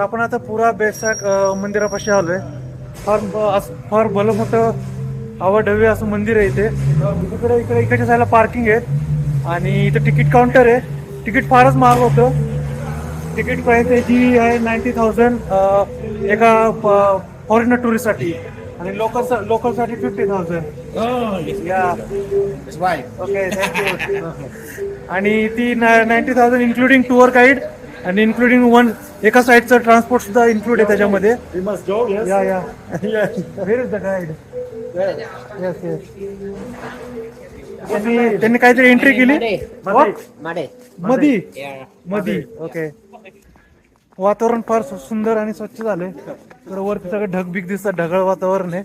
आपण आता पुरा बेसाक मंदिरापाशी आलोय. फार फार भलं मोठं अवाढव्य असं मंदिर आहे इथे. इकडे इकडे इकडच्या साईडला पार्किंग आहे आणि इथं तिकीट काउंटर आहे. तिकीट फारच महाग होतं. तिकीट प्राइस याची आहे नाईन्टी थाउजंड एका फॉरेनर टुरिस्टसाठी आणि लोकल लोकलसाठी फिफ्टी थाउजंड या. ओके थँक्यू आणि ती ninety thousand including tour guide आणि इन्क्लुडिंग वन एका साईडचं ट्रान्सपोर्ट सुद्धा इन्क्लूड आहे त्याच्यामध्ये We must go, yes? या या yes. Where is the guide. Yes yes त्यांनी त्यांनी काहीतरी एंट्री केली? Made. मधी. मधी ओके वातावरण फार सु- सुंदर आणि स्वच्छ झालंय तर वरती सगळं ढगबिग दिसतात ढगाळ वातावरण आहे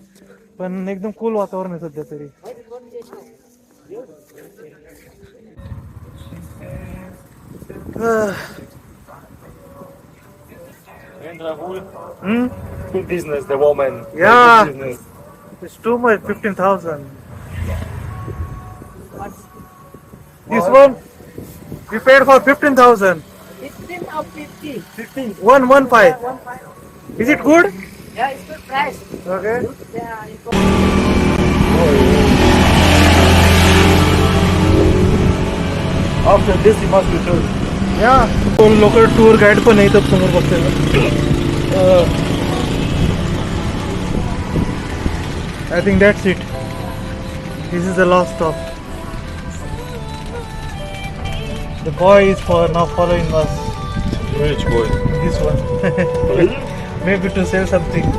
पण एकदम कूल वातावरण आहे सध्या तरी Hmm? Good business, the woman. Yeah. Good. It's too much, 15,000. This one, we paid for 15,000. 15 or 50? 15. 115. One five. Is it good? Yeah, it's good price. Okay. Yeah, it's After this, you must return. Yeah. दोन local tour guide पण आहे इथं समोर बघतोय I think that's it this is the last stop the boy is for now following us Rich boy. this one maybe to sell something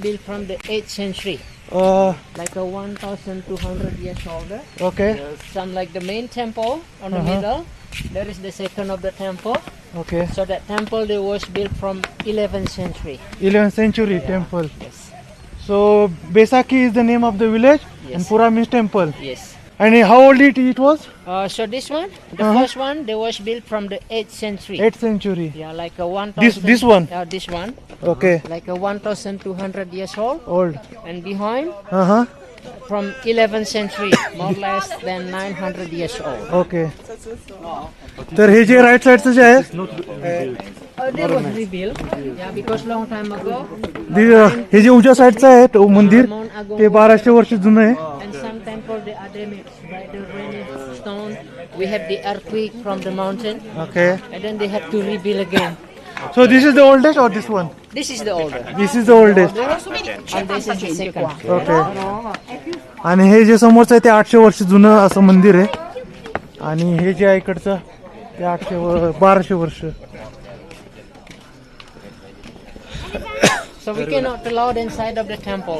built from the 8th century, uh, like a 1,200 years older. okay Some like the main temple on the Uh-huh. middle. There is the second of the temple. okay So that temple they was built from 11th century. 11th century temple Yes. so Besaki is the name of the village and Pura means temple Yes. And how old it, it was Uh, so this one, the Uh-huh. first one, they was built from the 8th century. 8th century Yeah, like a 1,000. This- this one? Yeah, this one, okay like a 1,200 years old. old And behind, uh-huh from 11th century, more or less than 900 years old. Okay तर हे जे right साईडचं जे आहे Uh, they was rebuilt. Yeah, because long time ago, दि- हे जे उजव्या साईडचं आहे तो मंदिर Mount ते बाराशे वर्ष जुनं आहे temple they are damaged by the raining stone. We have the earthquake from the mountain, okay and then they have to rebuild again. So this is the oldest और this one This is the older, this is the oldest and this is the second. Okay आणि हे जे समोरचं आहे ते आठशे वर्ष जुनं असं मंदिर आहे आणि हे जे आहे इकडचं ते आठशे व- बाराशे वर्ष So we cannot allow inside of the temple.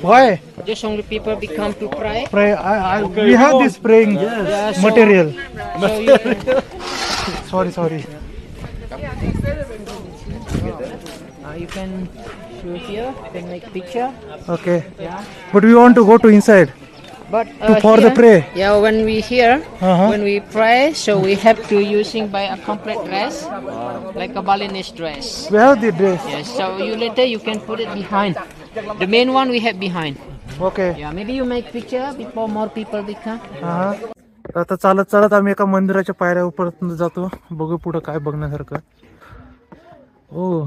Why? Just only people become to pray. Pray. I, I, we have this praying Yeah, material. So Sorry, sorry. uh, you can shoot here, you can make picture. Okay. Yeah. But we want to go to inside. But uh, for the here- prayer. Yeah, when we here, Uh-huh. when we pray, so we have to using by a complete dress, like a Balinese dress. Well, the dress. Yes. So you later you can put it behind. The main one we have behind. Okay Yeah. Maybe you make picture before more people become. हा तर आता चालत चालत आम्ही एका मंदिराच्या पायऱ्या परत जातो बघू पुढं काय बघण्यासारखं ओ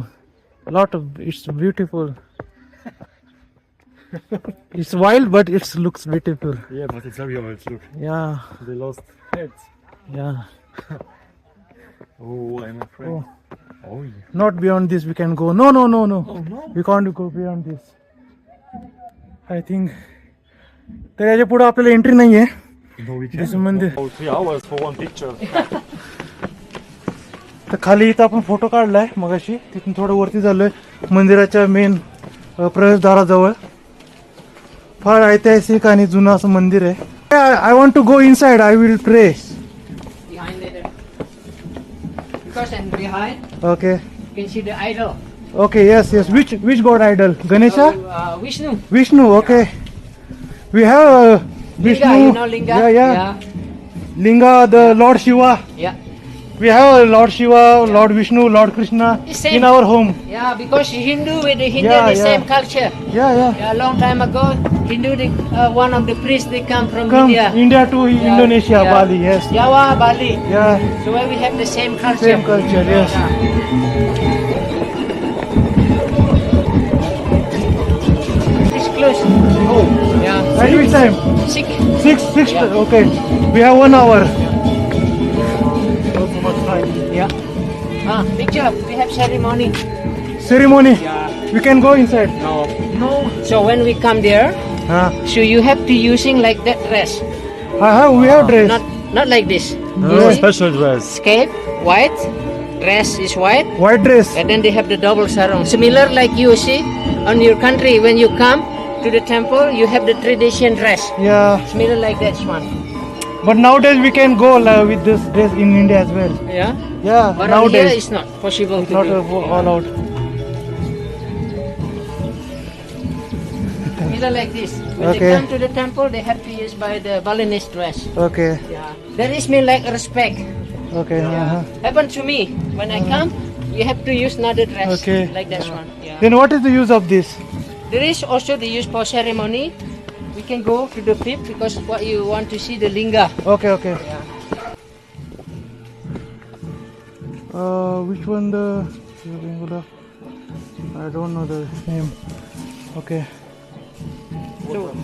lot it's beautiful it's wild but it's looks beautiful Yeah, but it's very old. Look, या they lost heads. या Oh, I'm afraid. Oh. Oh, yeah. Not beyond this we can go no no no no we can't go beyond this I think तर याच्यापुढे आपल्याला entry नाही आहे No, we This can. mandir. Oh, three hours for one picture. तर खाली इथं आपण photo काढलाय मगाशी. तिथून थोडं वरती झालोय. मंदिराच्या मेन प्रवेशद्वाराजवळ. फार ऐतिहासिक आणि जुनं असं मंदिर आहे. I want to go inside I will pray because and behind Okay. you can see the idol. Okay. Yes. Yes. Which which god idol? Ganesha. Oh, uh, Vishnu. Vishnu. Okay. We have uh, Vishnu. Linga, you know Linga? Yeah. Yeah. Linga, the Lord Shiva. Yeah we have Lord Shiva, Lord Vishnu, Lord Krishna same. in our home. Yeah, because Hindu with the Hindu Yeah, the yeah. same culture. Yeah, yeah. Yeah, a long time ago, Hindu, the, uh, one of the priests, they come from Come India. India to Yeah, Indonesia, yeah. Bali. Yes. Java, Bali. Yeah. So where we have the same culture. Same culture. Yes. It's close. Oh. Yeah. At which time? Sick. Six, six. Yeah. Okay. We have one hour. Not We have ceremony. Ceremony. Yeah. We can go inside. No. No. So when we come there, Ah. so you have to using like that dress. Uh-huh, we have dress. Not not like this. No, You special dress. Scape, white. Dress is white. White dress. And then they have the double sarong. Similar like you see on your country when you come to the temple, you have the tradition dress. Yeah. Similar like that one. But nowadays we can go uh, with this dress in India as well. Yeah. Yeah. But nowadays it's not possible to not do. uh, all out. Similar like this. When Okay. they come to the temple, they have to use by the Balinese dress. Okay. Yeah. That is mean like respect. Okay. Uh-huh. Happen to me when I come. You have to use another dress. Okay. Like that one. Yeah. Then what is the use of this? There is also the use for ceremony. We can go to the pit because what you want to see the linga. Okay. Okay. Yeah. Uh, which one the? I don't know the name. Okay. So,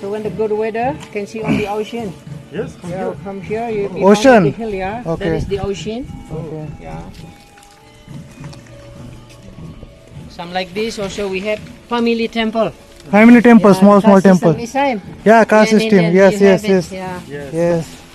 so when the good weather, can see on the ocean. Yes. Yeah, from here you be Ocean. the hill, yeah. Okay. That is the ocean. Okay. Yeah. Some like this. Also, we have family temple. Family temple. Yeah, small, small temple. is same. Yeah, caste In system. India, Yes, you yes, have it, yes, yes.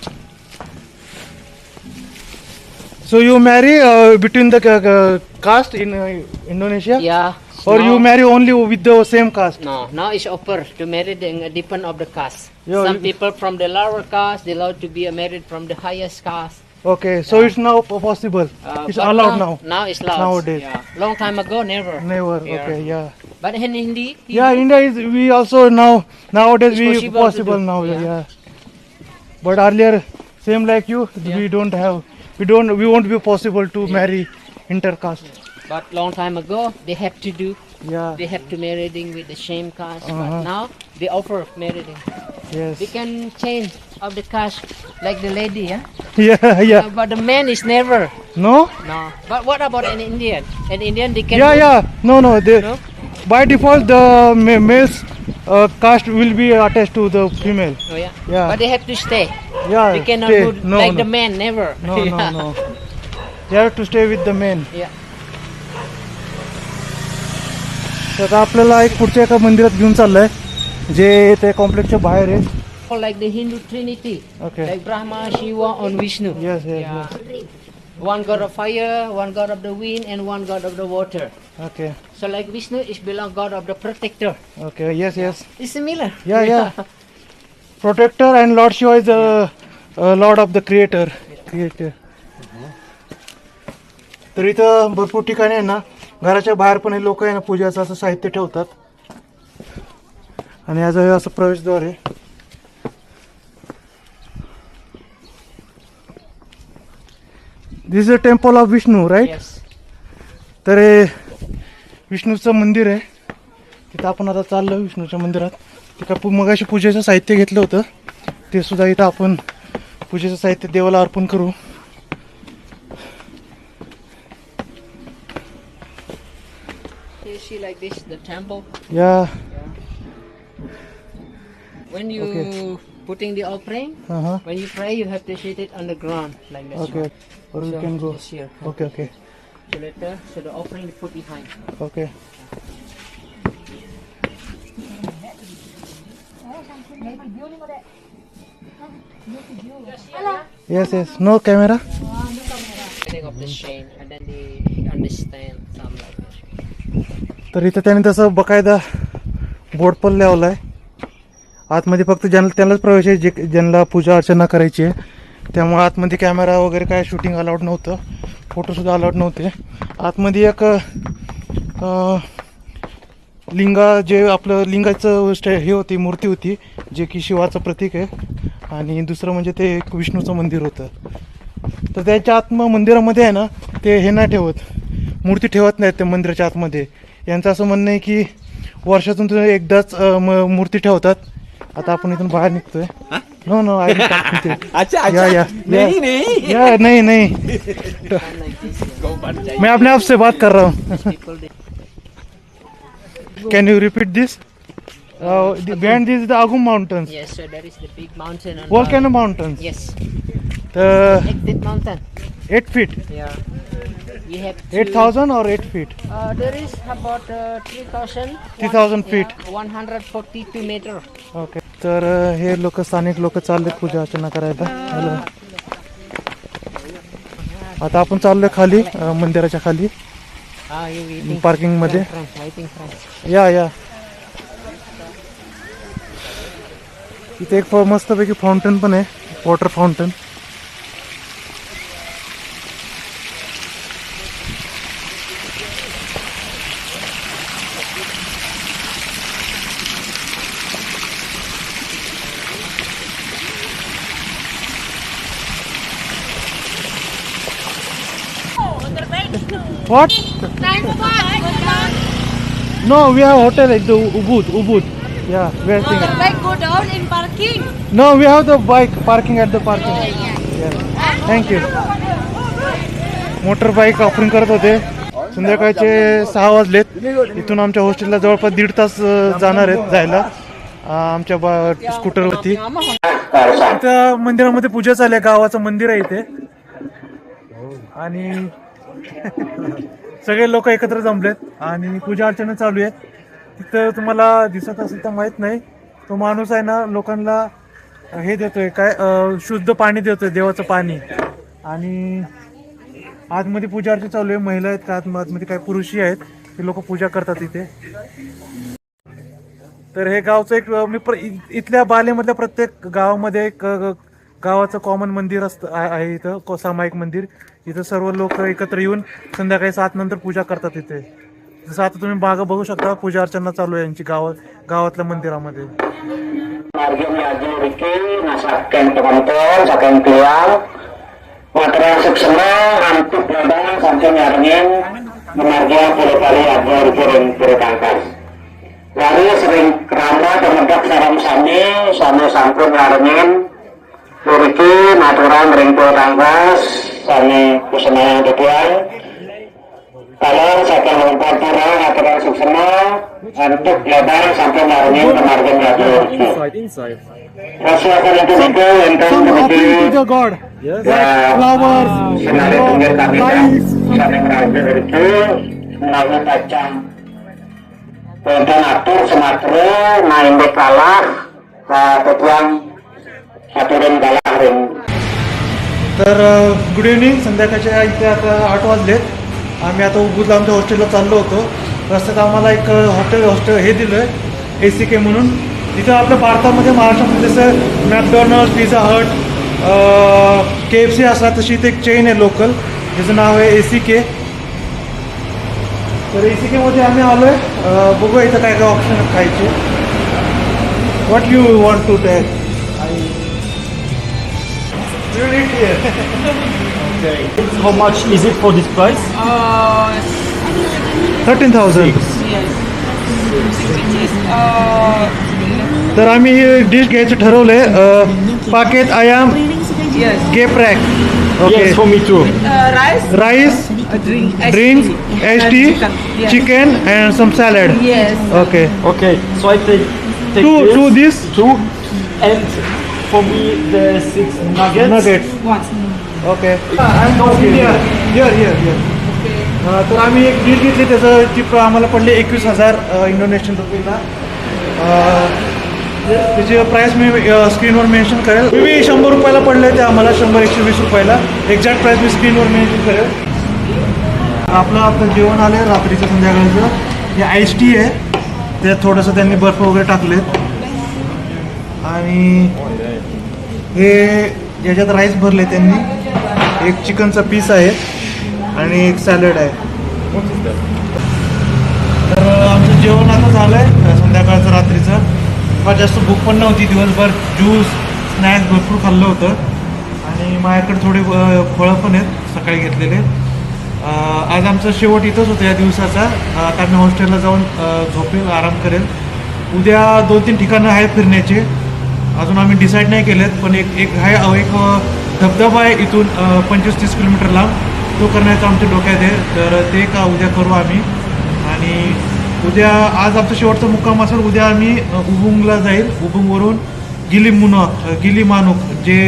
So you marry uh, between the uh, uh, caste in uh, Indonesia, Yeah. or Now- you marry only with the same caste? No, now it's upper to marry the depend of the caste. Yeah, Some you- people from the lower caste they allowed to be married from the highest caste. Okay, so it's now po- possible. Uh, it's but allowed now. Now it's allowed. Nowadays. Yeah. Long time ago, never. Never. Yeah. Okay, yeah. But in Hindi, Yeah, India is we also now nowadays It's we possible to possible do, now. yeah. Yeah. But earlier, same like you, we don't have. We don't. We won't be possible to marry intercaste. but long time ago they have to do. Yeah. They have to marrying with the same caste. Uh-huh. But now they offer marrying. Yes. We can change of the caste like the lady, yeah. Yeah. Yeah. Uh, but the man is never. No. No. But what about an Indian? An Indian they can. Yeah. Yeah. No. No. They, No? By default, the ma- male's uh, caste will be attached to the female. Oh, yeah. Yeah. But they have to stay. Yeah. We cannot stay. do no, like no. the man. Never. No. No. Yeah. No. They have to stay with the men. Yeah. तर आता आपल्याला एक पुढच्या एका मंदिरात घेऊन चाललंय जे त्या कॉम्प्लेक्सच्या बाहेर आहे Or like the Hindu Trinity, okay like Brahma, Shiva, and Vishnu. Yes, yes, Yeah. One god of fire, one god of the wind, and one god of the water. Okay So like Vishnu is belong god of the protector. Okay yes yes It's similar. Yeah yeah protector and lord Shiva is lord of the creator creator तर इथं भरपूर ठिकाणी आहे ना घराच्या बाहेर पण हे लोक आहे ना पूजाचं असं साहित्य ठेवतात. आणि आज हे असं प्रवेशद्वार आहे. This is a temple of Vishnu right. तर हे विष्णूचं मंदिर आहे. तिथं आपण आता चाललो विष्णूच्या मंदिरात. तिथं पू मगाशी पूजेचं साहित्य घेतलं होतं. ते सुद्धा इथं आपण पूजेचं साहित्य देवाला अर्पण करू. You see like this, the temple. या. When you Okay. putting the offering, हां हां when you pray, you have to sit it on the ground like this. Okay one. और we So, can go just here. Okay okay So later, so the offering you put behind. Okay yes yes no camera Getting of the shame, and then they understand some like this. तर इथं त्याने तसं बकायदा board पण लावला आहे आतमध्ये फक्त ज्यांना त्यांनाच प्रवेश आहे जे ज्यांना पूजा अर्चना करायची आहे. त्यामुळे आतमध्ये कॅमेरा वगैरे काय शूटिंग अलाउड नव्हतं. फोटोसुद्धा अलाउड नव्हते. आतमध्ये एक लिंगा जे आपलं लिंगाचं स्टे हे होती मूर्ती होती जे की शिवाचं प्रतीक आहे. आणि दुसरं म्हणजे ते एक विष्णूचं मंदिर होतं. तर त्याच्या आत मग मंदिरामध्ये आहे ना ते हे नाही ठेवत. मूर्ती ठेवत नाहीत त्या मंदिराच्या आतमध्ये. यांचं असं म्हणणं आहे की वर्षातून ते एकदाच म- मूर्ती ठेवतात. आता आपण इथून बाहेर निघतोय. नो नो नाही नाही. मी आपल्या आपसे बात कर रहा हूँ. Can you repeat this band this the अगुम mountains wall can mountains eight feet We have two- 8000 or 8 feet Uh, there is about uh, 3,000. 3,000 feet. Yeah, 142 meter. Okay तर अ, हे लोक स्थानिक लोक चालले पूजा अर्चना करायला हॅलो आता आपण चाललोय खाली अ, मंदिराच्या खाली Ah, you waiting? पार्किंगमध्ये Friend, waiting friend. या या इथे एक फ- मस्तपैकी फाउंटन पण आहे water fountain What? No, we have hotel at the Ubud, Ubud. Yeah, we are thinking. Motorbike go down in parking. No, we have the bike parking at the parking. Yeah. Thank you. Motor bike offering करत होते संध्याकाळचे सहा वाजलेत इथून आमच्या हॉस्टेलला जवळपास दीड तास जाणार आहेत जायला आमच्या बा- स्कूटरवरती इथं मंदिरामध्ये पूजा चालू आहे गावाचं मंदिर आहे इथे आणि सगळे लोक एकत्र जमलेत आणि पूजा अर्चना चालू आहे तिथं तुम्हाला दिसत असेल तर माहीत नाही तो माणूस आहे ना लोकांना हे देतोय काय अं, शुद्ध पाणी देतोय देवाचं पाणी. आणि आतमध्ये पूजा अर्चना चालू आहे महिला आहेत का आत- आतमध्ये काही पुरुषही आहेत ते लोक पूजा करतात इथे. तर हे गावचं एक अं, मी प्र- इ- इथल्या बालेमधल्या प्रत्येक गावामध्ये एक अं, गावाचं कॉमन मंदिर असतं आहे आहे इथं को- सामायिक मंदिर. इथं सर्व लोक एकत्र येऊन संध्याकाळी सात नंतर पूजा करतात इथे जसं आता तुम्ही मागं बघू शकता पूजा अर्चना चालू आहे यांची गाव गावातल्या मंदिरामध्ये Margin lagi Riki, masakan teman-teman, saking tiang, material suksema, antuk ladang, sampai nyarengin, memargia puluh kali agar kirim kiri kangkas. Lalu sering kerama temedak saram sami, sami sampun nyarengin, Riki, maturan ring kiri kangkas, sami kusuma duduan kalau saya mengumpul pura langsung semua untuk lebar sampai marunya kemarin margin ratu akan itu itu. untuk Ya, flowers. Senari tunggir tapi sami merangkir itu melalui kacang. Kemudian atur sematru main di dekalah kebuang eh, aturin kalah ring. तर good evening संध्याकाळच्या इथे आता आठ वाजलेत. आम्ही आता उबूदला आमच्या हॉस्टेलला चाललो होतो. रस्त्यात आम्हाला एक हॉटेल हॉस्टेल हे दिलं आहे ए सी के म्हणून. तिथं आपल्या भारतामध्ये महाराष्ट्रामध्ये जसं McDonald Pizza Hut K F C असला तशी इथे एक चेन आहे लोकल ज्याचं नाव आहे ए सी के तर ए सी केमध्ये आम्ही आलो आहे बघूया इथं काय काय ऑप्शन खायचे. What you want to take You eat here. How much is it for this price? Thirteen thousand तर आम्ही ही डिश घ्यायचं ठरवलंय पाकेट आयाम गे प्रॅक okay Yes, for me too. rice, rice drink, drink H T chicken and some salad Yes. Okay Okay, so I take take Two- this, two this. two, and for me the six nuggets. Nugget okay here here here तर आम्ही एक dish घेतली. त्याचं ची आम्हाला पडले एकवीस हजार इंडोनेशियन रुपीला त्याची प्राईस मी स्क्रीनवर मेन्शन करेल. मी शंभर रुपयाला पडले ते आम्हाला शंभर एकशे वीस रुपयाला. एक्झॅक्ट प्राईस मी स्क्रीनवर मेन्शन करेल. आपलं आपलं जेवण आलं आहे रात्रीचं संध्याकाळचं. हे आईस टी आहे. त्यात थोडंसं त्यांनी बर्फ वगैरे टाकलेत. आणि हे याच्यात राईस भरले त्यांनी एक चिकनचा पीस आहे आणि एक सॅलड आहे. तर आमचं जेवण आता झालं आहे संध्याकाळचं रात्रीचं. फार जास्त भूक पण नव्हती दिवसभर ज्यूस स्नॅक्स भरपूर खाल्लं होतं. आणि माझ्याकडे थोडे फळं पण आहेत सकाळी घेतलेले. आज आमचा शेवट इथंच होता या दिवसाचा. आता आम्ही हॉस्टेलला जाऊन झोपेल आराम करेल. उद्या दोन तीन ठिकाणं आहेत फिरण्याचे. अजून आम्ही डिसाईड नाही केलेत पण एक एक आहे एक धबधबा आहे इथून पंचवीस तीस किलोमीटर लांब. तो करण्याचं आमच्या डोक्यात आहे. तर ते का उद्या करू आम्ही? आणि उद्या आज आमचा शेवटचा मुक्काम असेल उद्या आम्ही उबुंगला जाईल. उबुंगवरून गिली मुन गिली मानुक जे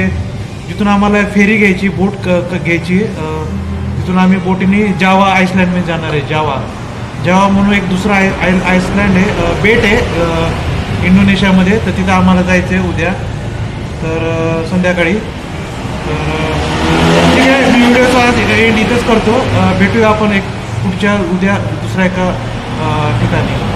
जिथून आम्हाला फेरी घ्यायची बोट क घ्यायची तिथून आम्ही बोटीने जावा आईसलँडमध्ये जाणार आहे जावा. जावा म्हणून एक दुसरा आय आय आईसलँड आहे. बेट आहे. इंडोनेशियामध्ये तर तिथं आम्हाला जायचं आहे उद्या. तर संध्याकाळी. तर ठीक आहे मी व्हिडिओचा आज एंड इथंच करतो. भेटूया आपण एक पुढच्या उद्या दुसऱ्या एका ठिकाणी.